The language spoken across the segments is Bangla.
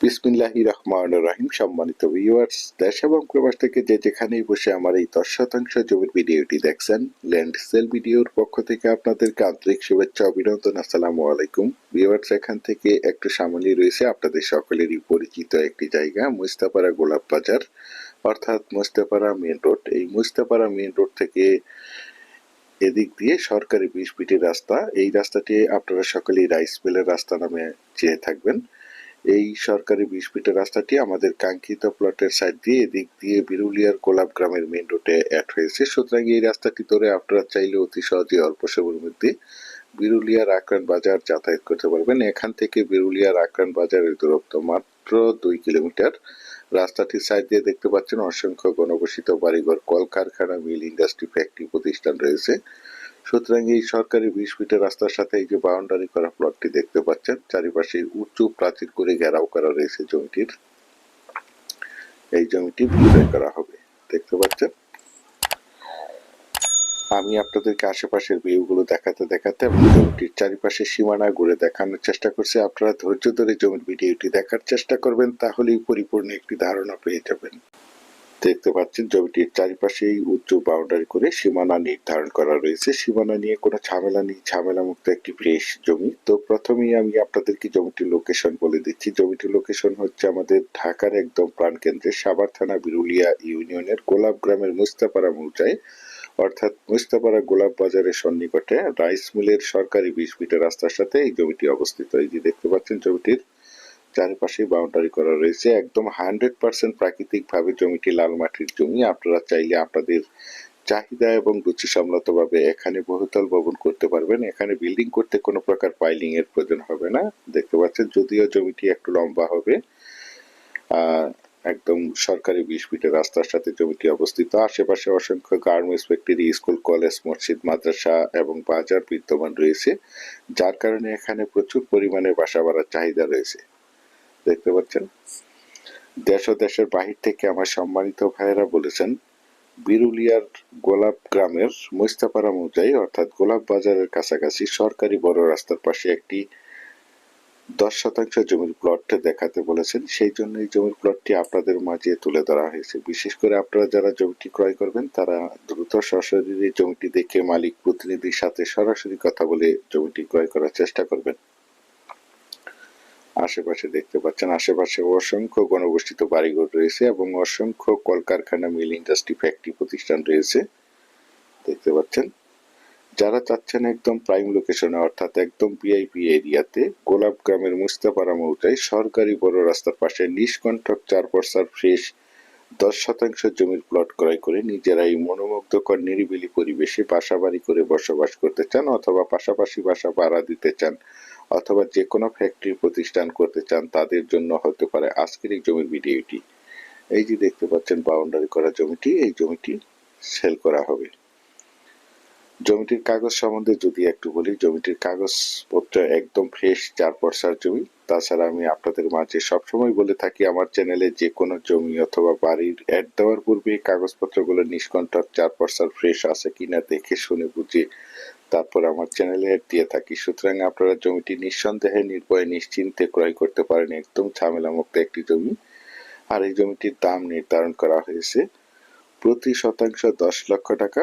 বিসমিল্লাহি রহমান রাহিম সম্মানিত ভিউয়ার্স দেশ এবং প্রবাস থেকে যে যেখানেই বসে আমার এই দশ শতাংশ জমির ভিডিওটি দেখছেন ল্যান্ড সেল ভিডিওর পক্ষ থেকে আপনাদেরকে আন্তরিক শুভেচ্ছা, অভিনন্দন, আসসালামু আলাইকুম। ভিউয়ার্স এখান থেকে একটু সামনেই রয়েছে আপনাদের সকলেরই পরিচিত একটি জায়গা মুস্তাপাড়া গোলাপ বাজার, অর্থাৎ মুস্তাপাড়া মেন রোড এই মুস্তাপাড়া মেন রোড থেকে এদিক দিয়ে সরকারি বিশ ফিটের রাস্তা। এই রাস্তাটি আপনারা সকলেই রাইস মিলের রাস্তা নামে চেয়ে থাকবেন। এই সরকারি বিশ ফিটের রাস্তাটি আমাদের কাঙ্ক্ষিত প্লটের সাইড দিয়ে, এদিক দিয়ে বিরুলিয়ার গোলাপ গ্রামের মেন রোডে অ্যাড হয়েছে। সুতরাং এই রাস্তাটি ধরে আপনারা চাইলে অতি সহজে অল্প সময়ের মধ্যে বিরুলিয়ার আক্রান বাজার যাতায়াত করতে পারবেন। এখান থেকে বিরুলিয়ার আক্রান বাজারের দূরত্ব মাত্র দুই কিলোমিটার। রাস্তাটির সাইড দিয়ে দেখতে পাচ্ছেন, অসংখ্য গণবসিত বাড়িঘর, কলকারখানা, মিল ইন্ডাস্ট্রি ফ্যাক্টরি প্রতিষ্ঠান রয়েছে। সুতরাং এই সরকারি বিশ ফিটের রাস্তার সাথে এই যে বাউন্ডারি করা প্লটটি দেখতে পাচ্ছেন, চারিপাশে উঁচু প্রাচীর করে ঘেরাও করা রয়েছে জমিটির। এই জমিটি বিক্রয় করা হবে, দেখতে পাচ্ছেন? আমি আপনাদেরকে আশেপাশের ভিউগুলো দেখাতে দেখাতে জমিটির চারিপাশে সীমানা ঘুরে দেখানোর চেষ্টা করছি। আপনারা ধৈর্য ধরে জমির ভিডিওটি দেখার চেষ্টা করবেন, তাহলেই পরিপূর্ণ একটি ধারণা পেয়ে যাবেন। দেখতে পাচ্ছেন, জমিটির চারিপাশেই উচ্চ বাউন্ডারি করে সীমানা নির্ধারণ করা রয়েছে। সীমানা নিয়ে কোনো ঝামেলা নেই ঝামেলা মুক্ত একটি ফ্রেশ জমি। তো প্রথমেই আমি আপনাদেরকে জমিটির লোকেশন বলে দিচ্ছি। জমিটির লোকেশন হচ্ছে আমাদের ঢাকার একদম প্রাণকেন্দ্রে সাভার থানা বিরুলিয়া ইউনিয়নের গোলাপ গ্রামের মুস্তাপাড়া মৌজায় অর্থাৎ মুস্তাপাড়া গোলাপ বাজারের সন্নিকটে রাইস মিলের সরকারি বিশ মিটার রাস্তার সাথে এই জমিটি অবস্থিত। এই যে দেখতে পাচ্ছেন জমিটির চারিপাশে বাউন্ডারি করা রয়েছে। একদম হান্ড্রেড পার্সেন্ট প্রাকৃতিক ভাবে জমিটি লাল মাটির জমি। আপনারা চাইলে আপনাদের চাহিদা এবং রুচি ভাবে এখানে বহুতল ভবন করতে পারবেন। এখানে বিল্ডিং করতে কোনো প্রকার পাইলিং এর প্রয়োজন হবে না। দেখতে পাচ্ছেন, যদিও জমিটি একটু লম্বা হবে একদম সরকারি বিশ ফিটের রাস্তার সাথে জমিটি অবস্থিত। আশেপাশে অসংখ্য গার্মেন্টস ফ্যাক্টরি স্কুল কলেজ মসজিদ, মাদ্রাসা এবং বাজার বিদ্যমান রয়েছে, যার কারণে এখানে প্রচুর পরিমাণে বাসা বাড়ার চাহিদা রয়েছে। দেখতে পাচ্ছেন। দেশ ও দেশের বাহির থেকে আমার সম্মানিত ভাইয়েরা বলেছেন, বিরুলিয়ার গোলাপ গ্রামের মুস্তাপাড়া মৌজাই অর্থাৎ গোলাপ বাজারের কাছাকাছি সরকারি বড় রাস্তার পাশে একটি দশ শতাংশ জমির প্লট দেখাতে বলেছেন। সেই জন্য এই জমির প্লটটি আপনাদের মাঝে তুলে ধরা হয়েছে। বিশেষ করে আপনারা যারা জমিটি ক্রয় করবেন, তারা দ্রুত সশরীরে জমিটি দেখে মালিক, প্রতিনিধির সাথে সরাসরি কথা বলে জমিটি ক্রয় করার চেষ্টা করবেন। আশেপাশে দেখতে পাচ্ছেন, আশেপাশে অসংখ্য গণগোষ্ঠিত বাড়িঘর রয়েছে এবং অসংখ্য কলকারখানা, মিল ইন্ডাস্ট্রি, ফ্যাক্টরি প্রতিষ্ঠান রয়েছে। দেখতে পাচ্ছেন, যারা চাচ্ছেন একদম প্রাইম লোকেশনে, অর্থাৎ একদম ভিআইপি এরিয়াতে, গোলাপ গ্রামের মুস্তাপাড়া মৌজায়, সরকারি বড় রাস্তার পাশে নিষ্কণ্ঠক চার পর্সার ফ্রেশ দশ শতাংশ জমির প্লট ক্রয় করে নিজেরাই মনোমুগ্ধকর, নিরিবিলি পরিবেশে বাসা বাড়ি করে বসবাস করতে চান অথবা পাশাপাশি বাসা ভাড়া দিতে চান। অথবা যে কোনো ফ্যাক্টরি প্রতিষ্ঠান করতে চান, তাদের জন্য হতে পারে আজকের এই জমির ভিডিওটি এই যে দেখতে পাচ্ছেন বাউন্ডারি করা জমিটি, এই জমিটি সেল করা হবে। জমিটির কাগজ সম্বন্ধে যদি একটু বলি, জমিটির কাগজপত্র একদম ফ্রেশ চার পরসার জমি তাছাড়া আমি আপনাদের মাঝে সবসময় বলে থাকি, আমার চ্যানেলে যে কোনো জমি অথবা বাড়ির অ্যাড দেওয়ার পূর্বে কাগজপত্রগুলো নিষ্কণ্ঠক চার পর্সার ফ্রেশ আছে কিনা দেখে শুনে বুঝে তারপর আমার চ্যানেলে অ্যাড দিয়ে থাকি। সুতরাং আপনারা জমিটি নিঃসন্দেহে, নির্ভয়ে, নিশ্চিন্তে ক্রয় করতে পারেন। একদম ঝামেলা মুক্ত একটি জমি। আর এই জমিটির দাম নির্ধারণ করা হয়েছে প্রতি শতাংশ দশ লক্ষ টাকা।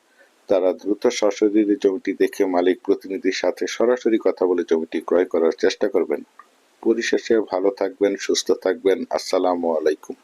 তারা দ্রুত সশরীরে জমিটি দেখে মালিক প্রতিনিধির সাথে সরাসরি কথা বলে জমিটি ক্রয় করার চেষ্টা করবেন। পরিশেষে ভালো থাকবেন, সুস্থ থাকবেন। আসসালামু আলাইকুম।